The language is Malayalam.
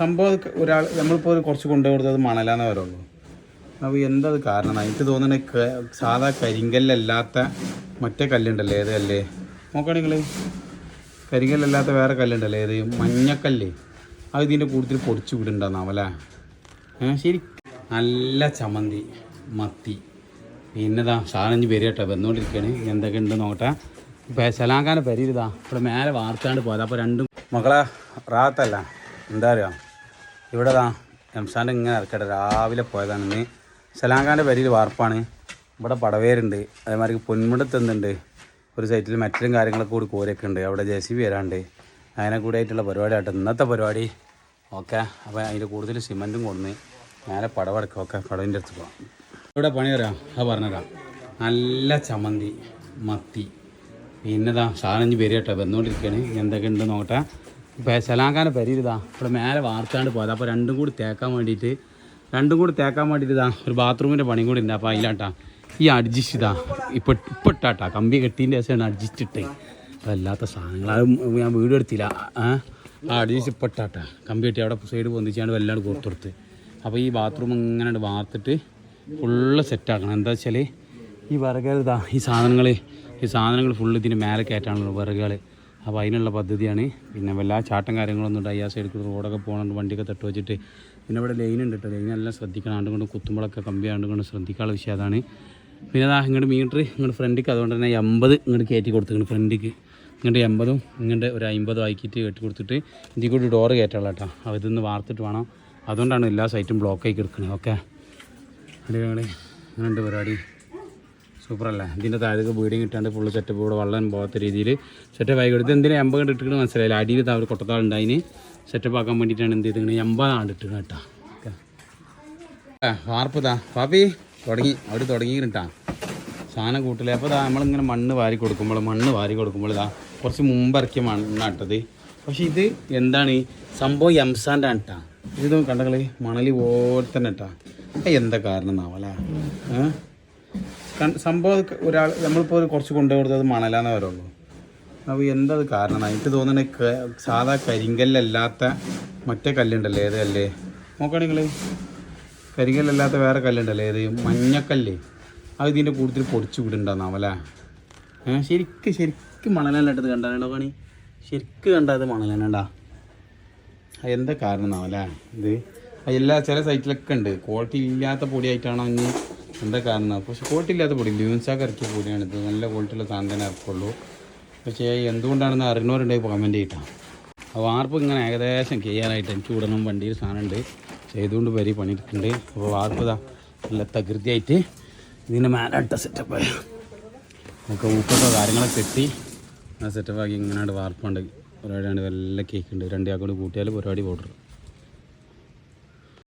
സംഭവം ഒരാൾ നമ്മളിപ്പോൾ കുറച്ച് കൊണ്ടു കൊടുത്തത് മണലാന്ന് പറയുള്ളൂ അപ്പോൾ എന്താ അത് കാരണം? എനിക്ക് തോന്നുന്നത് സാധാ കരിങ്കല്ലല്ലാത്ത മറ്റേ കല്ലുണ്ടല്ലേ ഏത് കല്ലേ? നോക്കണേ നിങ്ങൾ കരിങ്കല്ലല്ലാത്ത വേറെ കല്ലുണ്ടല്ലേ ഏത്? മഞ്ഞക്കല്ലേ. അത് ഇതിന്റെ കൂടുതൽ പൊടിച്ചു വിടുന്നുണ്ടാവുന്നല്ലേ ഏ ശരി. നല്ല ചമന്തി മത്തി. പിന്നെതാ സാധനം വരിക കേട്ടോ വന്നുകൊണ്ടിരിക്കുകയാണ് എന്തൊക്കെ ഉണ്ട് നോക്കട്ടെ. ഇപ്പം ശലാങ്കാന്റെ പരിയിലിതാ ഇവിടെ മേലെ വാർത്താണ്ട് പോയത്. അപ്പോൾ രണ്ടും മക്കളെ റാത്തല്ല. എന്താ അറിയാം? ഇവിടെ ദാ എംസാന്റെ ഇങ്ങനെ ഇറക്കട്ടെ രാവിലെ പോയതാണ്. ഇന്ന് സലാങ്കാന്റെ വരിയിൽ വാർപ്പാണ്. ഇവിടെ പടവേരുണ്ട്. അതേമാതിരി പൊന്മുടത്തെന്തുണ്ട് ഒരു സൈറ്റിൽ മെറ്റലും കാര്യങ്ങളൊക്കെ കൂടി കോരൊക്കെ ഉണ്ട് അവിടെ ജെ സി ബി വരാണ്ട്. അതിനെ കൂടി ആയിട്ടുള്ള പരിപാടിയായിട്ട് ഇന്നത്തെ പരിപാടി. ഓക്കെ. അപ്പോൾ അതിന്റെ കൂടുതൽ സിമന്റും കൊടുന്ന് നേരെ പടവടക്കം. ഓക്കെ. പടവിന്റെ അടുത്ത് പോകാം ഇവിടെ പണി തരാം അത് പറഞ്ഞുതരാം. നല്ല ചമ്മന്തി മത്തി. പിന്നെതാ സാധനം പേര് കേട്ടോ വന്നുകൊണ്ടിരിക്കുകയാണ്. എന്തൊക്കെ ഉണ്ട് നോക്കട്ടെ. ശലാങ്കാന്റെ പരിതാ ഇവിടെ മേലെ വാർത്താണ്ട് പോയത്. അപ്പോൾ രണ്ടും കൂടി തേക്കാൻ വേണ്ടിയിട്ട് രണ്ടും കൂടി തേക്കാൻ വേണ്ടിയിട്ട് ഇതാ ഒരു ബാത്റൂമിന്റെ പണിയും കൂടി ഉണ്ട്. അപ്പോൾ അതിലാട്ടാ. ഈ അഡ്ജസ്റ്റ് ഇതാ ഇപ്പോൾ ഇപ്പം ഇട്ടാട്ടാ. കമ്പി കെട്ടിന്റെ ശേഷമാണ് അഡ്ജസ്റ്റ് ഇട്ടേ അല്ലാത്ത സാധനങ്ങൾ അത് ഞാൻ വീട് എടുത്തില്ല. ആ അഡ്ജസ്റ്റ് ഇപ്പോൾ ഇട്ടാട്ടാ. കമ്പി കെട്ടി അവിടെ സൈഡ് പൊന്തിച്ചാണ്ട് വല്ലാണ്ട് കൊടുത്തെടുത്ത് അപ്പോൾ ഈ ബാത്റൂം ഇങ്ങനെ വാർത്തിട്ട് ഫുള്ള് സെറ്റാക്കണം. എന്താ വെച്ചാൽ ഈ വിറകുകൾ ഇതാ ഈ സാധനങ്ങൾ ഈ സാധനങ്ങൾ ഫുള്ള് ഇതിന് മേലെ കയറ്റാണല്ലോ വിറകുകൾ അപ്പോൾ അതിനുള്ള പദ്ധതിയാണ്. പിന്നെ വല്ല ചാട്ടം കാര്യങ്ങളൊന്നും ഉണ്ട് ആ സൈഡിൽ റോഡൊക്കെ പോകണുണ്ട് വണ്ടിയൊക്കെ തട്ട് വെച്ചിട്ട്. പിന്നെ ഇവിടെ ലൈൻ ഉണ്ട് കേട്ടോ ലൈൻ എല്ലാം ശ്രദ്ധിക്കണം. അതുകൊണ്ട് കൊണ്ട് കുത്തുമ്പോഴൊക്കെ കമ്പി ആണ്ട് കൊണ്ട് ശ്രദ്ധിക്കാനുള്ള വിഷയം അതാണ്. പിന്നെ അതാ ഇങ്ങോട്ട് മീറ്റർ ഇങ്ങോട്ട് ഫ്രണ്ടിക്ക് അതുകൊണ്ട് തന്നെ എൺപത് ഇങ്ങോട്ട് കയറ്റി കൊടുത്തിട്ടുണ്ട് ഫ്രണ്ടിക്ക് ഇങ്ങോട്ട് എൺപതും ഇങ്ങോട്ട് ഒരു അമ്പതും ആക്കിയിട്ട് കെട്ടി കൊടുത്തിട്ട് ഇതിൽ കൂടി ഡോറ് കയറ്റുള്ള കേട്ടോ അപ്പോൾ ഇതൊന്ന് വാർത്തിട്ട് വേണം. അതുകൊണ്ടാണ് എല്ലാ സൈറ്റും ബ്ലോക്ക് ആയി കിടക്കുന്നത് ഓക്കെ അങ്ങനെ ഉണ്ട് പരിപാടി സൂപ്പറല്ലേ? ഇതിന്റെ താഴേക്ക് ബീഡിങ് ഇട്ടാണ്ട് ഫുള്ള് സെറ്റപ്പ് ഇവിടെ വെള്ളം പോകാത്ത രീതിയിൽ സെറ്റപ്പ് ആയി കൊടുത്ത് എന്തിനാ എമ്പ കണ്ട് ഇട്ടിട്ട് മനസ്സിലായില്ല. അടിയിൽ താ ഒരു കൊട്ടത്താളുണ്ട് അതിന് സെറ്റപ്പ് ആക്കാൻ വേണ്ടിയിട്ടാണ് എന്ത് ചെയ്തിങ്ങനെ എൺപതാണ് ഇട്ടിട്ട് കേട്ടോ. ഓക്കെ. വാർപ്പ് താ. പാപ്പി തുടങ്ങി. അവിടെ തുടങ്ങി കേട്ടാ സാധനം കൂട്ടില്ല? അപ്പോൾ ഇതാ നമ്മളിങ്ങനെ മണ്ണ് വാരി കൊടുക്കുമ്പോൾ മണ്ണ് വാരി കൊടുക്കുമ്പോൾ ഇതാ കുറച്ച് മുമ്പ് ഇറക്കിയ മണ്ണാട്ടത് പക്ഷെ ഇത് എന്താണ്? സംഭവം എംസാന്റെ ആണ് ഇത് കണ്ടകളി മണലി പോലെ തന്നെ കേട്ടാ എന്താ കാരണം എന്നാവല്ലേ സംഭവം ഒരാൾ നമ്മളിപ്പോൾ കുറച്ച് കൊണ്ടു കൊടുത്തത് മണലാന്ന് പറയുള്ളൂ അപ്പോൾ എന്താ കാരണം? എനിക്ക് ക- സാധാ കരിങ്കല്ലല്ലാത്ത മറ്റേ കല്ലുണ്ടല്ലേ? ഏത് കല്ലേ? നോക്കുകയാണെങ്കിൽ കരിങ്കല്ലല്ലാത്ത വേറെ കല്ലുണ്ടല്ലേ? ഏത്? മഞ്ഞക്കല്ലേ. അത് ഇതിന്റെ കൂടുതൽ പൊടിച്ചു വിടുന്നുണ്ടാവുന്നല്ലേ ഏഹ് ശരിക്കും ശരിക്കും മണലല്ല ഇട്ടത് കണ്ടാലോ കണി ശരിക്കും കണ്ടത് മണലാനുണ്ടാ അത് എന്താ കാരണം എന്നാവല്ലേ ഇത്? എല്ലാ ചില സൈറ്റിലൊക്കെ ഉണ്ട്. ക്വാളിറ്റി ഇല്ലാത്ത പൊടിയായിട്ടാണ് ഇനി എന്താ കാരണം? പക്ഷെ ക്വാളിറ്റി ഇല്ലാത്ത പൊടി ല്യൂൻസാക്ക് ഇറക്കിയ പൊടിയാണ് ഇത്. നല്ല ക്വാളിറ്റിയുള്ള സാധനം തന്നെ ഇറക്കുള്ളൂ. പക്ഷേ എന്തുകൊണ്ടാണെന്ന് അറിഞ്ഞവരുണ്ടെങ്കിൽ കമന്റ് ചെയ്യട്ടാ. അപ്പോൾ വാർപ്പ് ഇങ്ങനെ ഏകദേശം ചെയ്യാനായിട്ട് എനിക്ക് വിടണം വണ്ടിയിൽ സാധനമുണ്ട് ചെയ്തുകൊണ്ട് വരി പണിയെടുക്കുന്നുണ്ട്. അപ്പോൾ വാർപ്പ് ഇതാ നല്ല തകൃതിയായിട്ട് ഇതിന്റെ മേലാട്ട സെറ്റപ്പ് നമുക്ക് ഊപ്പത്തോ കാര്യങ്ങളൊക്കെ കെട്ടി ആ സെറ്റപ്പാക്കി ഇങ്ങനെയാണ് വാർപ്പുണ്ട്. പരിപാടിയാണ് വല്ല കേക്ക് ഉണ്ട് രണ്ട് ആക്കോട് കൂട്ടിയാൽ പരിപാടി പോട്ടർ